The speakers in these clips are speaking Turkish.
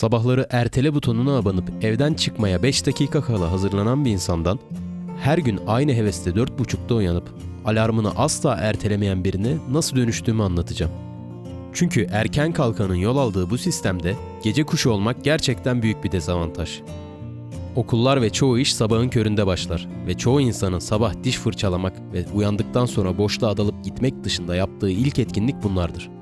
Sabahları ertele butonuna abanıp evden çıkmaya 5 dakika kala hazırlanan bir insandan her gün aynı hevesle 4.30'da uyanıp alarmını asla ertelemeyen birine nasıl dönüştüğümü anlatacağım. Çünkü erken kalkanın yol aldığı bu sistemde gece kuşu olmak gerçekten büyük bir dezavantaj. Okullar ve çoğu iş sabahın köründe başlar ve çoğu insanın sabah diş fırçalamak ve uyandıktan sonra boşluğa dalıp gitmek dışında yaptığı ilk etkinlik bunlardır.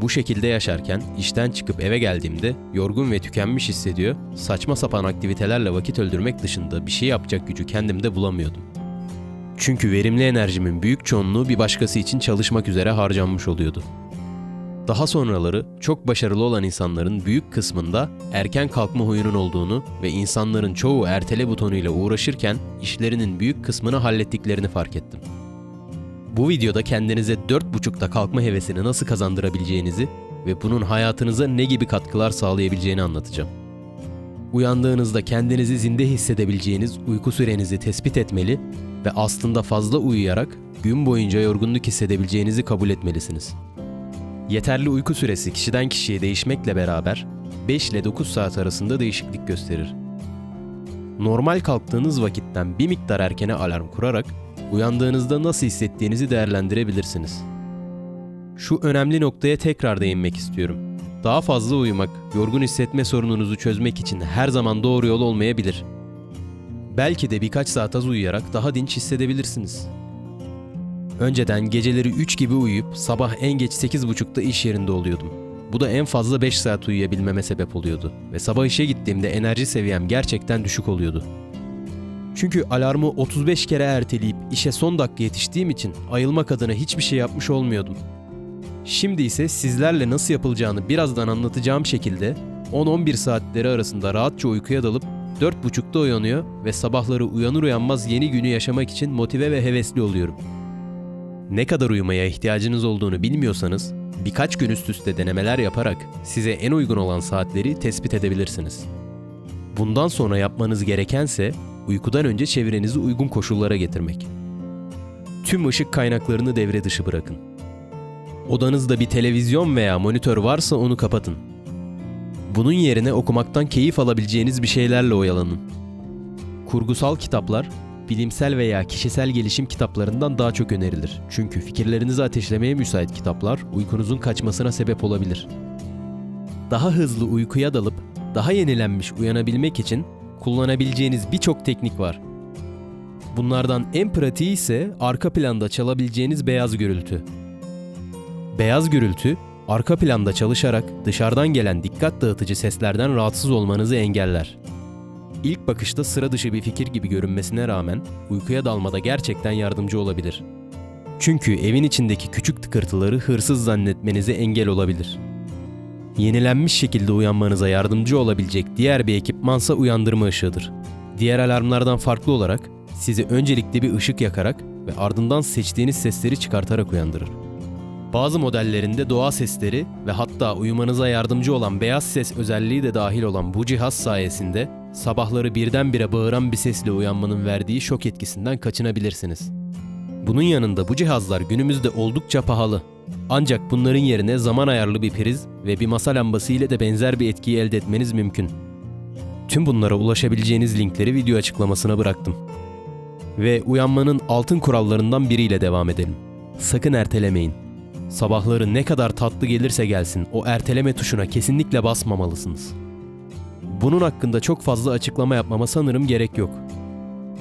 Bu şekilde yaşarken işten çıkıp eve geldiğimde yorgun ve tükenmiş hissediyor, saçma sapan aktivitelerle vakit öldürmek dışında bir şey yapacak gücü kendimde bulamıyordum. Çünkü verimli enerjimin büyük çoğunluğu bir başkası için çalışmak üzere harcanmış oluyordu. Daha sonraları çok başarılı olan insanların büyük kısmında erken kalkma huyunun olduğunu ve insanların çoğu ertele butonuyla uğraşırken işlerinin büyük kısmını hallettiklerini fark ettim. Bu videoda kendinize 4.30'da kalkma hevesini nasıl kazandırabileceğinizi ve bunun hayatınıza ne gibi katkılar sağlayabileceğini anlatacağım. Uyandığınızda kendinizi zinde hissedebileceğiniz uyku sürenizi tespit etmeli ve aslında fazla uyuyarak gün boyunca yorgunluk hissedebileceğinizi kabul etmelisiniz. Yeterli uyku süresi kişiden kişiye değişmekle beraber 5 ile 9 saat arasında değişiklik gösterir. Normal kalktığınız vakitten bir miktar erkene alarm kurarak uyandığınızda nasıl hissettiğinizi değerlendirebilirsiniz. Şu önemli noktaya tekrar değinmek istiyorum. Daha fazla uyumak, yorgun hissetme sorununuzu çözmek için her zaman doğru yol olmayabilir. Belki de birkaç saat az uyuyarak daha dinç hissedebilirsiniz. Önceden geceleri 3 gibi uyuyup sabah en geç 8.30'da iş yerinde oluyordum. Bu da en fazla 5 saat uyuyabilmeme sebep oluyordu ve sabah işe gittiğimde enerji seviyem gerçekten düşük oluyordu. Çünkü alarmı 35 kere erteleyip işe son dakika yetiştiğim için ayılmak adına hiçbir şey yapmış olmuyordum. Şimdi ise sizlerle nasıl yapılacağını birazdan anlatacağım şekilde 10-11 saatleri arasında rahatça uykuya dalıp 4.30'da uyanıyor ve sabahları uyanır uyanmaz yeni günü yaşamak için motive ve hevesli oluyorum. Ne kadar uyumaya ihtiyacınız olduğunu bilmiyorsanız birkaç gün üst üste denemeler yaparak size en uygun olan saatleri tespit edebilirsiniz. Bundan sonra yapmanız gerekense uykudan önce çevrenizi uygun koşullara getirmek. Tüm ışık kaynaklarını devre dışı bırakın. Odanızda bir televizyon veya monitör varsa onu kapatın. Bunun yerine okumaktan keyif alabileceğiniz bir şeylerle oyalanın. Kurgusal kitaplar, bilimsel veya kişisel gelişim kitaplarından daha çok önerilir. Çünkü fikirlerinizi ateşlemeye müsait kitaplar uykunuzun kaçmasına sebep olabilir. Daha hızlı uykuya dalıp daha yenilenmiş uyanabilmek için kullanabileceğiniz birçok teknik var. Bunlardan en pratiği ise arka planda çalabileceğiniz beyaz gürültü. Beyaz gürültü, arka planda çalışarak dışarıdan gelen dikkat dağıtıcı seslerden rahatsız olmanızı engeller. İlk bakışta sıra dışı bir fikir gibi görünmesine rağmen uykuya dalmada gerçekten yardımcı olabilir. Çünkü evin içindeki küçük tıkırtıları hırsız zannetmenize engel olabilir. Yenilenmiş şekilde uyanmanıza yardımcı olabilecek diğer bir ekipmansa uyandırma ışığıdır. Diğer alarmlardan farklı olarak sizi öncelikle bir ışık yakarak ve ardından seçtiğiniz sesleri çıkartarak uyandırır. Bazı modellerinde doğa sesleri ve hatta uyumanıza yardımcı olan beyaz ses özelliği de dahil olan bu cihaz sayesinde sabahları birdenbire bağıran bir sesle uyanmanın verdiği şok etkisinden kaçınabilirsiniz. Bunun yanında bu cihazlar günümüzde oldukça pahalı. Ancak bunların yerine zaman ayarlı bir priz ve bir masa lambası ile de benzer bir etkiyi elde etmeniz mümkün. Tüm bunlara ulaşabileceğiniz linkleri video açıklamasına bıraktım. Ve uyanmanın altın kurallarından biriyle devam edelim. Sakın ertelemeyin. Sabahları ne kadar tatlı gelirse gelsin o erteleme tuşuna kesinlikle basmamalısınız. Bunun hakkında çok fazla açıklama yapmama sanırım gerek yok.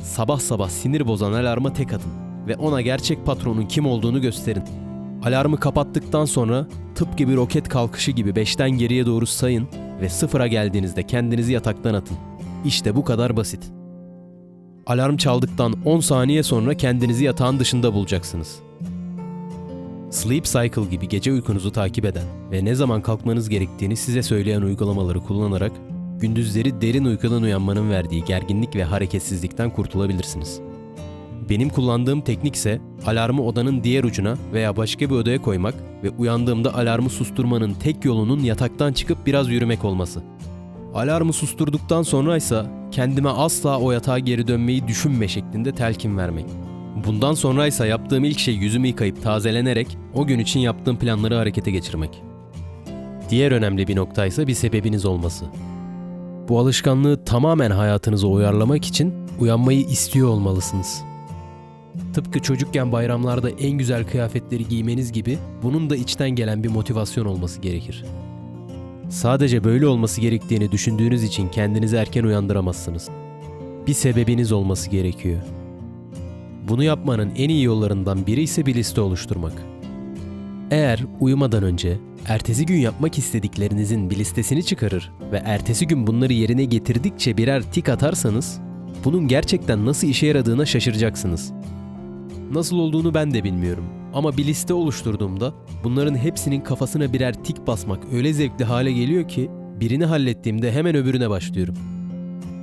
Sabah sabah sinir bozan alarma tek atın ve ona gerçek patronun kim olduğunu gösterin. Alarmı kapattıktan sonra tıpkı bir roket kalkışı gibi 5'ten geriye doğru sayın ve sıfıra geldiğinizde kendinizi yataktan atın. İşte bu kadar basit. Alarm çaldıktan 10 saniye sonra kendinizi yatağın dışında bulacaksınız. Sleep Cycle gibi gece uykunuzu takip eden ve ne zaman kalkmanız gerektiğini size söyleyen uygulamaları kullanarak gündüzleri derin uykudan uyanmanın verdiği gerginlik ve hareketsizlikten kurtulabilirsiniz. Benim kullandığım teknik ise alarmı odanın diğer ucuna veya başka bir odaya koymak ve uyandığımda alarmı susturmanın tek yolunun yataktan çıkıp biraz yürümek olması. Alarmı susturduktan sonra ise kendime asla o yatağa geri dönmeyi düşünme şeklinde telkin vermek. Bundan sonra ise yaptığım ilk şey yüzümü yıkayıp tazelenerek o gün için yaptığım planları harekete geçirmek. Diğer önemli bir nokta ise bir sebebiniz olması. Bu alışkanlığı tamamen hayatınıza uyarlamak için uyanmayı istiyor olmalısınız. Tıpkı çocukken bayramlarda en güzel kıyafetleri giymeniz gibi bunun da içten gelen bir motivasyon olması gerekir. Sadece böyle olması gerektiğini düşündüğünüz için kendinizi erken uyandıramazsınız. Bir sebebiniz olması gerekiyor. Bunu yapmanın en iyi yollarından biri ise bir liste oluşturmak. Eğer uyumadan önce ertesi gün yapmak istediklerinizin bir listesini çıkarır ve ertesi gün bunları yerine getirdikçe birer tik atarsanız bunun gerçekten nasıl işe yaradığına şaşıracaksınız. Nasıl olduğunu ben de bilmiyorum ama bir liste oluşturduğumda bunların hepsinin kafasına birer tik basmak öyle zevkli hale geliyor ki birini hallettiğimde hemen öbürüne başlıyorum.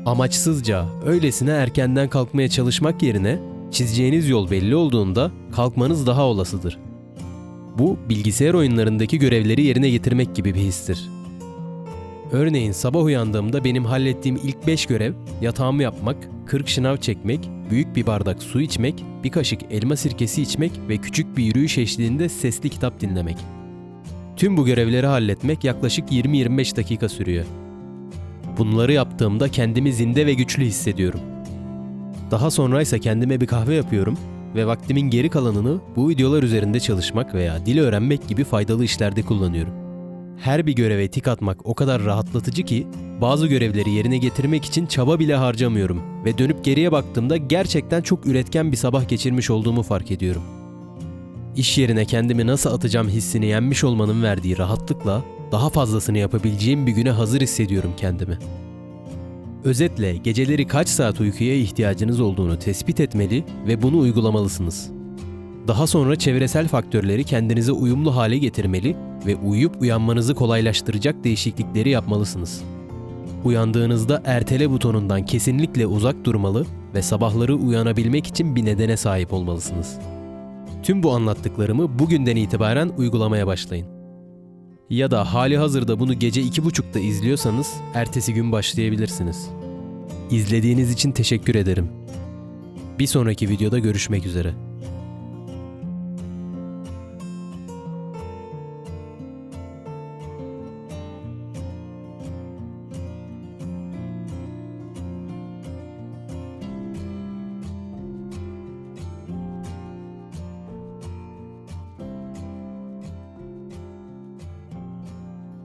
Amaçsızca, öylesine erkenden kalkmaya çalışmak yerine çizeceğiniz yol belli olduğunda kalkmanız daha olasıdır. Bu bilgisayar oyunlarındaki görevleri yerine getirmek gibi bir histir. Örneğin sabah uyandığımda benim hallettiğim ilk 5 görev yatağımı yapmak, 40 şınav çekmek, büyük bir bardak su içmek, bir kaşık elma sirkesi içmek ve küçük bir yürüyüş eşliğinde sesli kitap dinlemek. Tüm bu görevleri halletmek yaklaşık 20-25 dakika sürüyor. Bunları yaptığımda kendimi zinde ve güçlü hissediyorum. Daha sonra ise kendime bir kahve yapıyorum ve vaktimin geri kalanını bu videolar üzerinde çalışmak veya dil öğrenmek gibi faydalı işlerde kullanıyorum. Her bir göreve tik atmak o kadar rahatlatıcı ki bazı görevleri yerine getirmek için çaba bile harcamıyorum ve dönüp geriye baktığımda gerçekten çok üretken bir sabah geçirmiş olduğumu fark ediyorum. İş yerine kendimi nasıl atacağım hissini yenmiş olmanın verdiği rahatlıkla daha fazlasını yapabileceğim bir güne hazır hissediyorum kendimi. Özetle geceleri kaç saat uykuya ihtiyacınız olduğunu tespit etmeli ve bunu uygulamalısınız. Daha sonra çevresel faktörleri kendinize uyumlu hale getirmeli ve uyuyup uyanmanızı kolaylaştıracak değişiklikleri yapmalısınız. Uyandığınızda ertele butonundan kesinlikle uzak durmalı ve sabahları uyanabilmek için bir nedene sahip olmalısınız. Tüm bu anlattıklarımı bugünden itibaren uygulamaya başlayın. Ya da hali hazırda bunu gece iki buçukta izliyorsanız ertesi gün başlayabilirsiniz. İzlediğiniz için teşekkür ederim. Bir sonraki videoda görüşmek üzere.